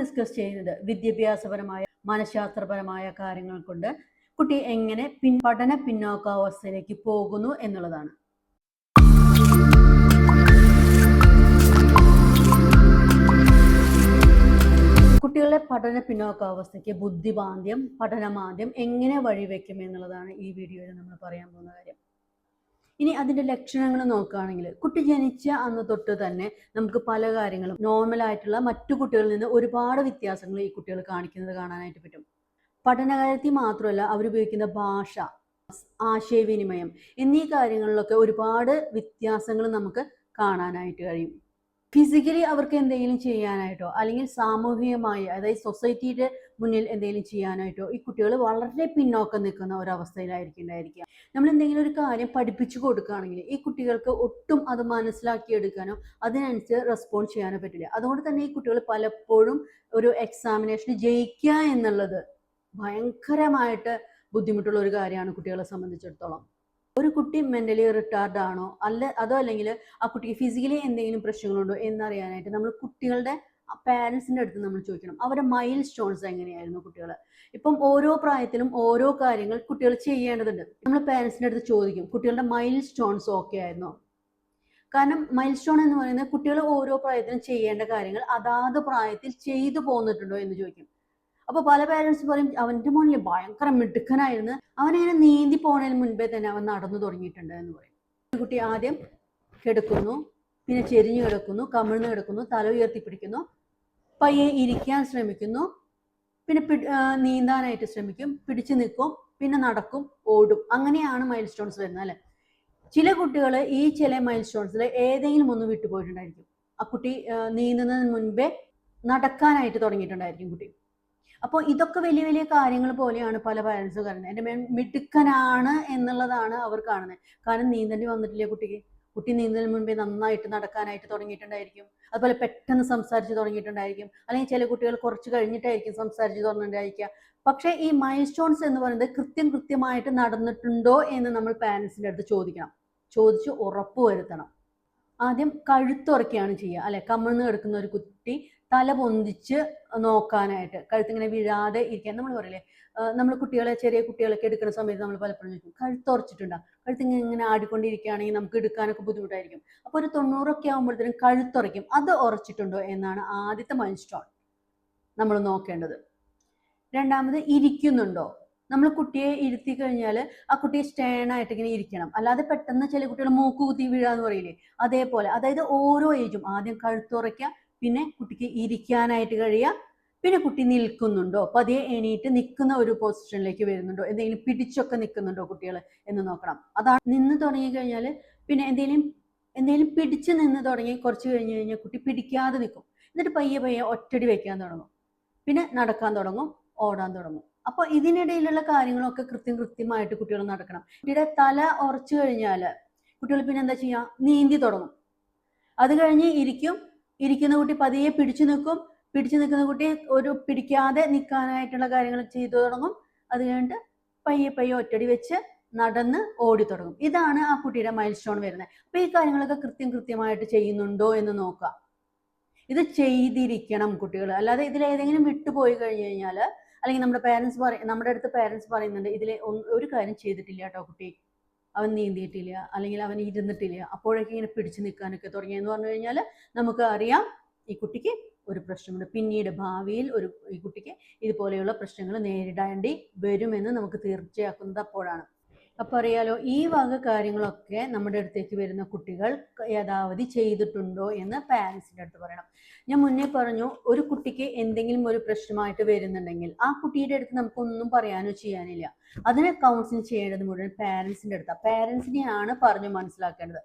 Discuss ചെയ്യുന്നത് വിദ്യാഭ്യാസപരമായ മനഃശാസ്ത്രപരമായ കാര്യങ്ങൾ കൊണ്ട് കുട്ടി എങ്ങനെ പിൻ പഠന പിന്നോക്കാവസ്ഥയിലേക്ക് പോകുന്നു എന്നുള്ളതാണ്. കുട്ടികളുടെ പഠന പിന്നോക്കാവസ്ഥയ്ക്ക് ബുദ്ധിമാന്ദ്യം പഠനമാന്ദ്യം എങ്ങനെ വഴിവെക്കും എന്നുള്ളതാണ് ഈ വീഡിയോയിൽ നമ്മൾ പറയാൻ പോകുന്ന കാര്യം. ഇനി അതിന്റെ ലക്ഷണങ്ങൾ നോക്കുകയാണെങ്കിൽ കുട്ടി ജനിച്ച അന്ന് തൊട്ട് തന്നെ നമുക്ക് പല കാര്യങ്ങളും നോർമൽ ആയിട്ടുള്ള മറ്റു കുട്ടികളിൽ നിന്ന് ഒരുപാട് വ്യത്യാസങ്ങൾ ഈ കുട്ടികൾ കാണിക്കുന്നത് കാണാനായിട്ട് പറ്റും. പഠനകാര്യത്തിൽ മാത്രമല്ല അവരുപയോഗിക്കുന്ന ഭാഷ ആശയവിനിമയം എന്നീ കാര്യങ്ങളിലൊക്കെ ഒരുപാട് വ്യത്യാസങ്ങൾ നമുക്ക് കാണാനായിട്ട് കഴിയും. ഫിസിക്കലി അവർക്ക് എന്തെങ്കിലും ചെയ്യാനായിട്ടോ അല്ലെങ്കിൽ സാമൂഹികമായി അതായത് സൊസൈറ്റിയുടെ മുന്നിൽ എന്തെങ്കിലും ചെയ്യാനായിട്ടോ ഈ കുട്ടികൾ വളരെ പിന്നോക്കം നിൽക്കുന്ന ഒരവസ്ഥയിലായിരിക്കും ഉണ്ടായിരിക്കുക നമ്മൾ എന്തെങ്കിലും ഒരു കാര്യം പഠിപ്പിച്ചു കൊടുക്കുകയാണെങ്കിൽ ഈ കുട്ടികൾക്ക് ഒട്ടും അത് മനസ്സിലാക്കിയെടുക്കാനോ അതിനനുസരിച്ച് റെസ്പോണ്ട് ചെയ്യാനോ പറ്റില്ല. അതുകൊണ്ട് തന്നെ ഈ കുട്ടികൾ പലപ്പോഴും ഒരു എക്സാമിനേഷൻ ജയിക്കുക എന്നുള്ളത് ഭയങ്കരമായിട്ട് ബുദ്ധിമുട്ടുള്ള ഒരു കാര്യമാണ് കുട്ടികളെ സംബന്ധിച്ചിടത്തോളം. ഒരു കുട്ടി മെന്റലി റിട്ടാർഡ് ആണോ? അല്ല അതോ അല്ലെങ്കിൽ ആ കുട്ടിക്ക് ഫിസിക്കലി എന്തെങ്കിലും പ്രശ്നങ്ങളുണ്ടോ എന്നറിയാനായിട്ട് നമ്മൾ കുട്ടികളുടെ പാരൻസിന്റെ അടുത്ത് നമ്മൾ ചോദിക്കണം. അവരുടെ മൈൽ സ്റ്റോൺസ് എങ്ങനെയായിരുന്നു കുട്ടികൾ ഇപ്പം ഓരോ പ്രായത്തിലും ഓരോ കാര്യങ്ങൾ കുട്ടികൾ ചെയ്യേണ്ടതുണ്ട്. നമ്മൾ പാരൻസിന്റെ അടുത്ത് ചോദിക്കും കുട്ടികളുടെ മൈൽ സ്റ്റോൺസ് ഓക്കെ ആയിരുന്നോ? കാരണം മൈൽ സ്റ്റോൺ എന്ന് പറയുന്നത് കുട്ടികൾ ഓരോ പ്രായത്തിലും ചെയ്യേണ്ട കാര്യങ്ങൾ അതാത് പ്രായത്തിൽ ചെയ്തു പോന്നിട്ടുണ്ടോ എന്ന് ചോദിക്കും. അപ്പൊ പല പേരൻസ് പറയും അവന്റെ മോനിൽ ഭയങ്കര മിടുക്കനായിരുന്നു. അവനിങ്ങനെ നീന്തി പോണതിന് മുൻപേ തന്നെ അവൻ നടന്നു തുടങ്ങിയിട്ടുണ്ട് എന്ന് പറയും. കുട്ടി ആദ്യം കിടക്കുന്നു പിന്നെ ചെരിഞ്ഞു കിടക്കുന്നു കമിഴ്ന്ന് കിടക്കുന്നു തല ഉയർത്തി പിടിക്കുന്നു പയ്യെ ഇരിക്കാൻ ശ്രമിക്കുന്നു. പിന്നെ നീന്താനായിട്ട് ശ്രമിക്കും. പിടിച്ചു നിൽക്കും. പിന്നെ നടക്കും ഓടും. അങ്ങനെയാണ് മൈൽ സ്റ്റോൺസ് വരുന്നത് അല്ലെ? ചില കുട്ടികൾ ഈ ചില മൈൽ സ്റ്റോൺസിൽ ഏതെങ്കിലും ഒന്ന് വിട്ടുപോയിട്ടുണ്ടായിരിക്കും. ആ കുട്ടി നീന്തുന്നതിന് മുൻപേ നടക്കാനായിട്ട് തുടങ്ങിയിട്ടുണ്ടായിരിക്കും കുട്ടി. അപ്പോൾ ഇതൊക്കെ വലിയ വലിയ കാര്യങ്ങൾ പോലെയാണ് പല പാരൻസും കാണുന്നത് എന്റെ മിടുക്കനാണ് എന്നുള്ളതാണ് അവർ കാണുന്നത്. കാരണം നീന്തേണ്ടി വന്നിട്ടില്ലേ കുട്ടിക്ക്? കുട്ടി നീന്തലിന് മുൻപേ നന്നായിട്ട് നടക്കാനായിട്ട് തുടങ്ങിയിട്ടുണ്ടായിരിക്കും. അതുപോലെ പെട്ടെന്ന് സംസാരിച്ച് തുടങ്ങിയിട്ടുണ്ടായിരിക്കും. അല്ലെങ്കിൽ ചില കുട്ടികൾ കുറച്ച് കഴിഞ്ഞിട്ടായിരിക്കും സംസാരിച്ച് തുടങ്ങിയിട്ടുണ്ടായിരിക്കുക പക്ഷേ ഈ മൈൽസ്റ്റോൺസ് എന്ന് പറയുന്നത് കൃത്യം കൃത്യമായിട്ട് നടന്നിട്ടുണ്ടോ എന്ന് നമ്മൾ പാരൻസിന്റെ അടുത്ത് ചോദിക്കണം. ചോദിച്ച് ഉറപ്പ് വരുത്തണം. ആദ്യം കഴുത്തുറക്കുകയാണ് ചെയ്യുക. അല്ലെ? കമിഴ്ന്ന് കിടക്കുന്ന ഒരു കുട്ടി തല പൊന്തിച്ച് നോക്കാനായിട്ട് കഴുത്തിങ്ങനെ വീഴാതെ ഇരിക്കാൻ. നമ്മൾ പറയില്ലേ നമ്മൾ കുട്ടികളെ ചെറിയ കുട്ടികളൊക്കെ എടുക്കുന്ന സമയത്ത് നമ്മൾ പലപ്പോഴും ചോദിക്കും കഴുത്തുറച്ചിട്ടുണ്ടോ കഴുത്ത് ഇങ്ങനെ ആടിക്കൊണ്ടിരിക്കുകയാണെങ്കിൽ നമുക്ക് എടുക്കാനൊക്കെ ബുദ്ധിമുട്ടായിരിക്കും. അപ്പോൾ ഒരു തൊണ്ണൂറൊക്കെ ആകുമ്പോഴത്തേനും കഴുത്തുറയ്ക്കും അത് ഉറച്ചിട്ടുണ്ടോ എന്നാണ് ആദ്യത്തെ മൈൽ സ്റ്റോൺ നമ്മൾ നോക്കേണ്ടത്. രണ്ടാമത് ഇരിക്കുന്നുണ്ടോ? നമ്മൾ കുട്ടിയെ ഇരുത്തി കഴിഞ്ഞാൽ ആ കുട്ടിയെ സ്റ്റേൺ ആയിട്ട് ഇങ്ങനെ ഇരിക്കണം. അല്ലാതെ പെട്ടെന്ന് ചില കുട്ടികൾ മൂക്ക് കുത്തി വീഴാന്ന് പറയില്ലേ അതേപോലെ. അതായത് ഓരോ ഏജും ആദ്യം കഴുത്തുറയ്ക്കുക പിന്നെ കുട്ടിക്ക് ഇരിക്കാനായിട്ട് കഴിയുക പിന്നെ കുട്ടി നിൽക്കുന്നുണ്ടോ? പതിയെ എണീറ്റ് നിൽക്കുന്ന ഒരു പൊസിഷനിലേക്ക് വരുന്നുണ്ടോ? എന്തെങ്കിലും പിടിച്ചൊക്കെ നിൽക്കുന്നുണ്ടോ കുട്ടികൾ എന്ന് നോക്കണം. അതാണ് നിന്ന് തുടങ്ങി കഴിഞ്ഞാൽ പിന്നെ എന്തെങ്കിലും എന്തെങ്കിലും പിടിച്ച് നിന്ന് തുടങ്ങി കുറച്ച് കഴിഞ്ഞ് കഴിഞ്ഞാൽ കുട്ടി പിടിക്കാതെ നിൽക്കും. എന്നിട്ട് പയ്യെ പയ്യെ ഒറ്റടി വയ്ക്കാൻ തുടങ്ങും. പിന്നെ നടക്കാൻ തുടങ്ങും ഓടാൻ തുടങ്ങും. അപ്പോൾ ഇതിനിടയിലുള്ള കാര്യങ്ങളൊക്കെ കൃത്യം കൃത്യമായിട്ട് കുട്ടികൾ നടക്കണം. കുട്ടിയുടെ തല ഉറച്ചു കഴിഞ്ഞാൽ കുട്ടികൾ പിന്നെ എന്താ ചെയ്യുക നീന്തി തുടങ്ങും. അത് കഴിഞ്ഞ് ഇരിക്കും ഇരിക്കുന്ന കുട്ടി പതിയെ പിടിച്ചു നിൽക്കും. പിടിച്ചു നിൽക്കുന്ന കുട്ടി ഒരു പിടിക്കാതെ നിൽക്കാനായിട്ടുള്ള കാര്യങ്ങൾ ചെയ്തു തുടങ്ങും. അത് കഴിഞ്ഞിട്ട് പയ്യെ പയ്യെ ഒറ്റടി വെച്ച് നടന്ന് ഓടി തുടങ്ങും. ഇതാണ് ആ കുട്ടിയുടെ മൈൽ സ്റ്റോൺ വരുന്നത്. അപ്പൊ ഈ കാര്യങ്ങളൊക്കെ കൃത്യം കൃത്യമായിട്ട് ചെയ്യുന്നുണ്ടോ എന്ന് നോക്കുക. ഇത് ചെയ്തിരിക്കണം കുട്ടികൾ അല്ലാതെ ഇതിൽ ഏതെങ്കിലും വിട്ടുപോയി കഴിഞ്ഞു കഴിഞ്ഞാൽ അല്ലെങ്കിൽ നമ്മുടെ പേരൻസ് പറയും നമ്മുടെ അടുത്ത് പേരൻസ് പറയുന്നുണ്ട് ഇതിൽ ഒരു കാര്യം ചെയ്തിട്ടില്ല കേട്ടോ കുട്ടി. അവൻ നീന്തിയിട്ടില്ല അല്ലെങ്കിൽ അവൻ ഇരുന്നിട്ടില്ല അപ്പോഴൊക്കെ ഇങ്ങനെ പിടിച്ചു നിൽക്കാനൊക്കെ തുടങ്ങിയെന്ന് പറഞ്ഞു കഴിഞ്ഞാൽ നമുക്ക് അറിയാം ഈ കുട്ടിക്ക് ഒരു പ്രശ്നമുണ്ട്. പിന്നീട് ഭാവിയിൽ ഒരു ഈ കുട്ടിക്ക് ഇതുപോലെയുള്ള പ്രശ്നങ്ങൾ നേരിടേണ്ടി വരുമെന്ന് നമുക്ക് തീർച്ചയാക്കുന്നത് അപ്പോഴാണ്. അപ്പോൾ അറിയാലോ ഈ വക കാര്യങ്ങളൊക്കെ നമ്മുടെ അടുത്തേക്ക് വരുന്ന കുട്ടികൾ യഥാവധി ചെയ്തിട്ടുണ്ടോ എന്ന് പാരൻസിന്റെ അടുത്ത് പറയണം. ഞാൻ മുന്നേ പറഞ്ഞു ഒരു കുട്ടിക്ക് എന്തെങ്കിലും ഒരു പ്രശ്നമായിട്ട് വരുന്നുണ്ടെങ്കിൽ ആ കുട്ടിയുടെ അടുത്ത് നമുക്കൊന്നും പറയാനോ ചെയ്യാനില്ല. അതിനെ കൗൺസിലിംഗ് ചെയ്യേണ്ടത് മുഴുവൻ പാരൻസിന്റെ അടുത്താണ് പാരൻസിനെയാണ് പറഞ്ഞു മനസ്സിലാക്കേണ്ടത്.